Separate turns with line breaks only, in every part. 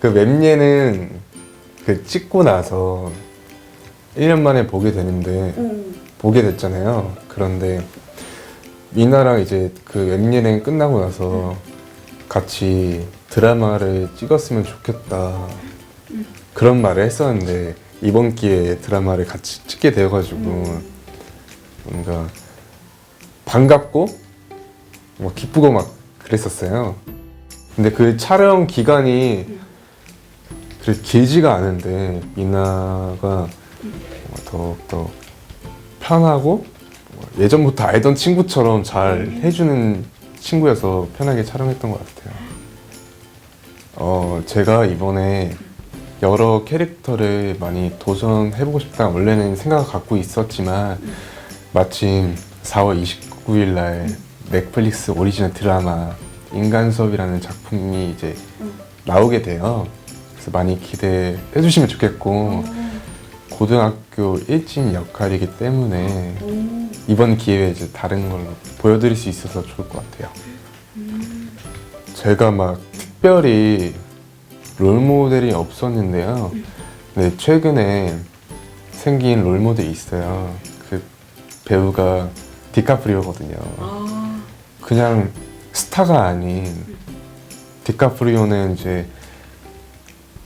그 웹예는 그 찍고 나서 1년 만에 보게 되는데
음.
보게 됐잖아요. 그런데 미나랑 이제 그 웹예능 끝나고 나서 같이 드라마를 찍었으면 좋겠다 그런 말을 했었는데 이번 기회에 드라마를 같이 찍게 되어가지고 뭔가 반갑고 뭐 기쁘고 막 그랬었어요. 근데 그 촬영 기간이 그렇게 길지가 않은데 미나가 더욱더 편하고 뭐 예전부터 알던 친구처럼 잘 해주는 친구여서 편하게 촬영했던 것 같아요. 어, 제가 이번에 여러 캐릭터를 많이 도전해보고 싶다 원래는 생각을 갖고 있었지만 마침 4월 29일 날 넷플릭스 오리지널 드라마 인간 수업이라는 작품이 이제 나오게 돼요. 그래서 많이 기대해 주시면 좋겠고 고등학교 일진 역할이기 때문에
오.
이번 기회에 이제 다른 걸로 보여드릴 수 있어서 좋을 것 같아요. 제가 막 특별히 롤 모델이 없었는데요. 네, 최근에 생긴 롤 모델이 있어요. 그 배우가 디카프리오거든요.
아.
그냥 스타가 아닌 디카프리오는 이제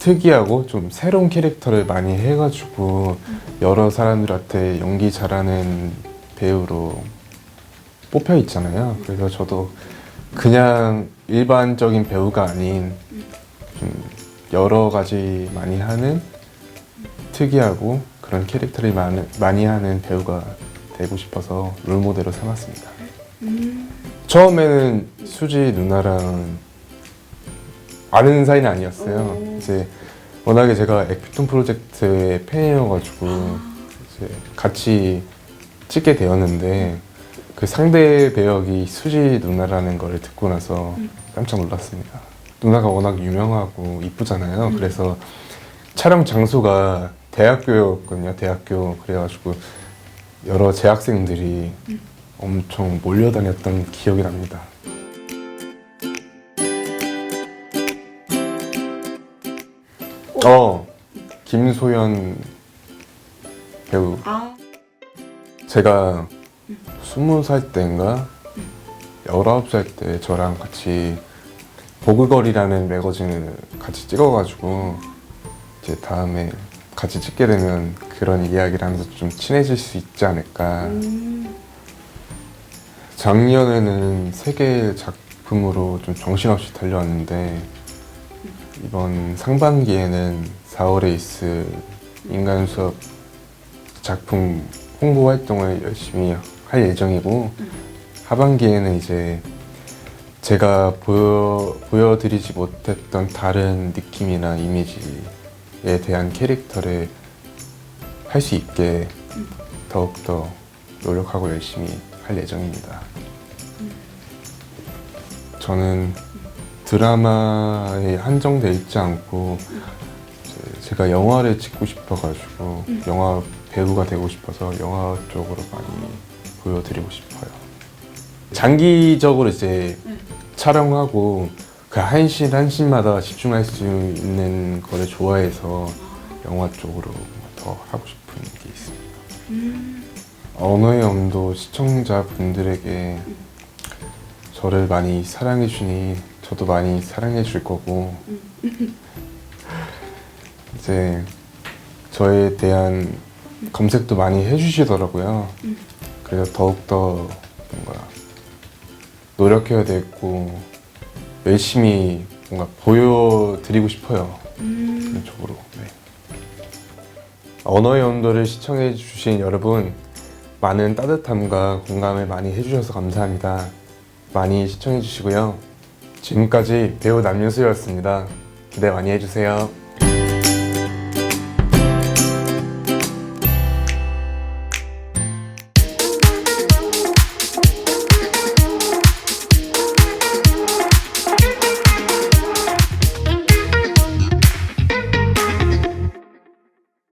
특이하고 좀 새로운 캐릭터를 많이 해가지고 여러 사람들한테 연기 잘하는 배우로 뽑혀 있잖아요. 그래서 저도 그냥 일반적인 배우가 아닌 좀 여러 가지 많이 하는 특이하고 그런 캐릭터를 많이, 하는 배우가 되고 싶어서 롤모델로 삼았습니다.
음.
처음에는 수지 누나랑 아는 사이는 아니었어요.
오.
이제 워낙에 제가 에피톤 프로젝트의 팬이어가지고 이제 같이 찍게 되었는데 그 상대 배역이 수지 누나라는 걸 듣고 나서 깜짝 놀랐습니다. 누나가 워낙 유명하고 이쁘잖아요. 그래서 촬영 장소가 대학교였거든요. 대학교 그래가지고 여러 재학생들이 엄청 몰려다녔던 기억이 납니다. 어, 김소연 배우.
아.
제가 스무 살 때인가 열아홉 살 때 저랑 같이 보글거리라는 매거진을 같이 찍어가지고 이제 다음에 같이 찍게 되면 그런 이야기를 하면서 좀 친해질 수 있지 않을까.
음.
작년에는 세 개의 작품으로 좀 정신없이 달려왔는데 이번 상반기에는 4월에 있을 인간 수업 작품 홍보 활동을 열심히 할 예정이고 하반기에는 이제 제가 보여, 보여드리지 못했던 다른 느낌이나 이미지에 대한 캐릭터를 할 수 있게 더욱더 노력하고 열심히 할 예정입니다. 저는 드라마에 한정돼 있지 않고 제가 영화를 찍고 싶어가지고 영화 배우가 되고 싶어서 영화 쪽으로 많이 보여드리고 싶어요. 장기적으로 이제 촬영하고 그 한 씬 한 씬마다 집중할 수 있는 거를 좋아해서 영화 쪽으로 더 하고 싶은 게 있습니다.
음.
언어의 엄도 시청자분들에게 저를 많이 사랑해 주니 저도 많이 사랑해 줄 거고 이제 저에 대한 검색도 많이 해주시더라고요. 그래서 더욱더 뭔가 노력해야 되고 열심히 뭔가 보여드리고 싶어요.
음.
그런 쪽으로. 네. 언어의 온도를 시청해 주신 여러분 많은 따뜻함과 공감을 많이 해주셔서 감사합니다. 많이 시청해 주시고요. 지금까지 배우 남윤수였습니다. 기대 많이 해주세요.